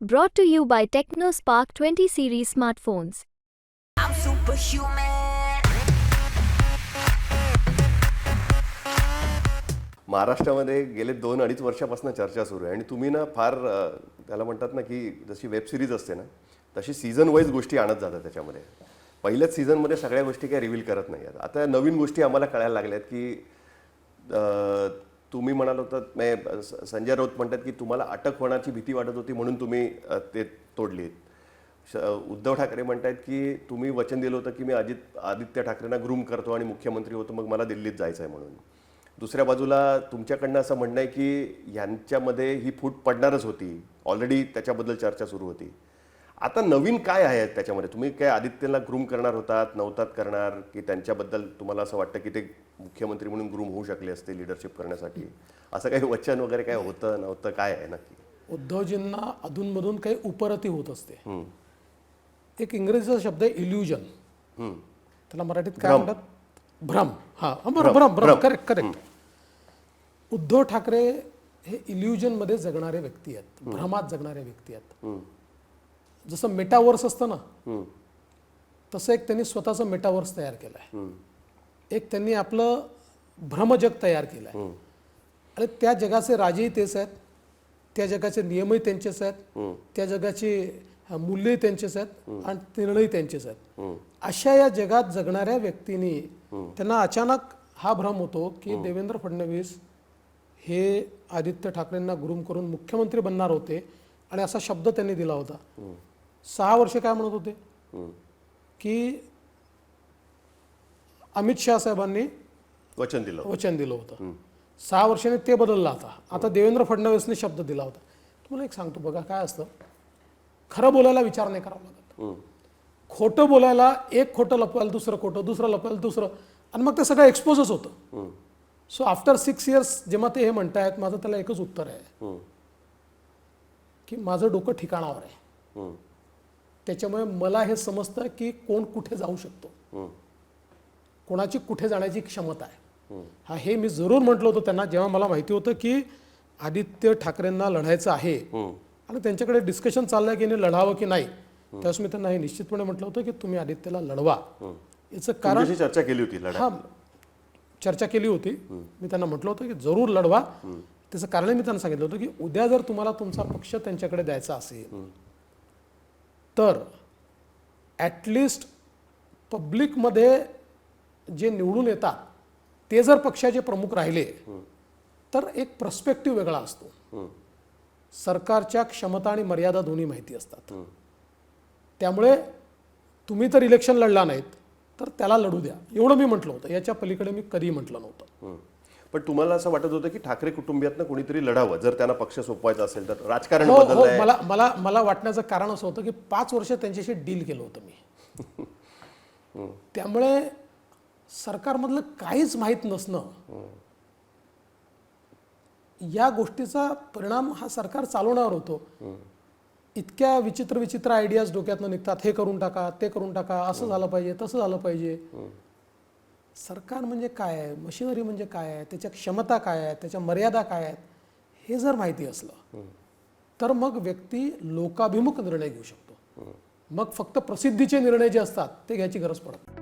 Brought to you by TechnoSpark 20 series smartphones. I'm superhuman. महाराष्ट्रामध्ये गेले दोन अडीच वर्षापासून चर्चा सुरू आहे आणि तुम्ही ना फार अ, त्याला म्हणतात ना की जशी वेब सिरीज असते ना तशी सीझन वाईज गोष्टी आणत जातात त्याच्यामध्ये पहिल्याच सीझनमध्ये सगळ्या गोष्टी काही रिव्हील करत नाही आहेत आता नवीन गोष्टी आम्हाला कळायला लागल्यात की अ, तुम्ही म्हणाल होतात म्हणजे संजय राऊत म्हणतात की तुम्हाला अटक होण्याची भीती वाटत होती म्हणून तुम्ही ते तोडलीत उद्धव ठाकरे म्हणतायत की तुम्ही वचन दिलं होतं की मी अजित आदित्य ठाकरेंना ग्रूम करतो आणि मुख्यमंत्री होतो मग मला दिल्लीत जायचं आहे म्हणून. दुसऱ्या बाजूला तुमच्याकडनं असं म्हणणं आहे की यांच्यामध्ये ही फूट पडणारच होती. ऑलरेडी त्याच्याबद्दल चर्चा सुरू होती. आता नवीन काय आहे त्याच्यामध्ये? तुम्ही काय आदित्यला ग्रूम करणार होतात नव्हतात करणार की त्यांच्याबद्दल तुम्हाला असं वाटतं की ते मुख्यमंत्री म्हणून ग्रूम होऊ शकले असते लिडरशिप करण्यासाठी? असं काही वचन वगैरे काय होतं नव्हतं? काय आहे नक्की? उद्धवजींना अधूनमधून काही उपरती होत असते. एक इंग्रजीचा शब्द आहे इल्युजन त्याला मराठीत काय म्हणतात? भ्रम. हा भ्रम. भ्रम करेक्ट करेक्ट उद्धव ठाकरे हे illusion मध्ये जगणारे व्यक्ती आहेत. भ्रमात जगणारे व्यक्ती आहेत. जसं मेटावर्स असतं ना तसं एक त्यांनी स्वतःचं मेटावर्स तयार केलं आहे एक त्यांनी आपलं भ्रमजग तयार केलं आहे आणि त्या जगाचे राजेही तेच आहेत. त्या जगाचे नियमही त्यांचेच आहेत. त्या जगाची मूल्यही त्यांचेच आहेत. आणि निर्णयही त्यांचेच आहेत. अशा या जगात जगणाऱ्या व्यक्तींनी त्यांना अचानक हा भ्रम होतो की देवेंद्र फडणवीस हे आदित्य ठाकरेंना ग्रूम करून मुख्यमंत्री बनणार होते. आणि असा शब्द त्यांनी दिला होता. सहा वर्षे काय म्हणत होते? की अमित शाह साहेबांनी वचन दिलं वचन दिलं होतं. सहा वर्षांनी ते बदललं आता आता देवेंद्र फडणवीसने शब्द दिला होता. तुम्हाला एक सांगतो बघा काय असतं? खरं बोलायला विचार नाही करावा लागत. खोटं बोलायला एक खोटं लपवायला दुसरं खोटं दुसरं लपवायला दुसरं. आणि मग ते सगळं एक्सपोजच होतं. सो आफ्टर सिक्स इयर्स जेव्हा ते हे म्हणतायत माझं त्याला एकच उत्तर आहे. की माझं डोकं ठिकाणावर आहे. त्याच्यामुळे मला हे समजतं की कोण कुठे जाऊ शकतो. कोणाची कुठे जाण्याची क्षमता आहे. हा हे मी जरूर म्हटलं होतं त्यांना जेव्हा मला माहिती होतं की आदित्य ठाकरेंना लढायचं आहे. आणि त्यांच्याकडे डिस्कशन चाललंय की लढावं की नाही. त्यावेळेस मी त्यांना हे निश्चितपणे म्हटलं होतं की तुम्ही आदित्यला लढवा. याचं कारण चर्चा केली होती लढा. हा चर्चा केली होती. मी त्यांना म्हटलं होतं की जरूर लढवा. त्याचं कारण मी त्यांना सांगितलं होतं की उद्या जर तुम्हाला तुमचा पक्ष त्यांच्याकडे द्यायचा असेल तर ॲटलिस्ट पब्लिकमध्ये जे निवडून येतात ते जर पक्षाचे प्रमुख राहिले तर एक प्रस्पेक्टिव्ह वेगळा असतो. सरकारच्या क्षमता आणि मर्यादा दोन्ही माहिती असतात. त्यामुळे तुम्ही तर इलेक्शन लढला नाहीत तर त्याला लढू द्या. एवढं मी म्हटलं होतं. याच्या पलीकडे मी कधीही म्हटलं नव्हतं. पण तुम्हाला असं वाटत होतं की ठाकरे कुटुंबियातनं कोणीतरी लढावं जर त्यांना पक्ष सोपवायचा असेल तर राजकारण हो हो बदललंय. मला मला मला वाटण्याचं कारण असं होतं की पाच वर्ष त्यांच्याशी डील केलं होतं मी. त्यामुळे सरकारमधलं काहीच माहीत नसणं या गोष्टीचा परिणाम हा सरकार चालवण्यावर होतो. इतक्या विचित्र विचित्र आयडियाज डोक्यातनं निघतात हे करून टाका ते करून टाका असं झालं पाहिजे तसं झालं पाहिजे. सरकार म्हणजे काय आहे? मशिनरी म्हणजे काय आहे? त्याच्या क्षमता काय आहेत त्याच्या मर्यादा काय आहेत? हे जर माहिती असलं तर मग व्यक्ती लोकाभिमुख निर्णय घेऊ शकतो. मग फक्त प्रसिद्धीचे निर्णय जे असतात ते घ्यायची गरज पडत नाही.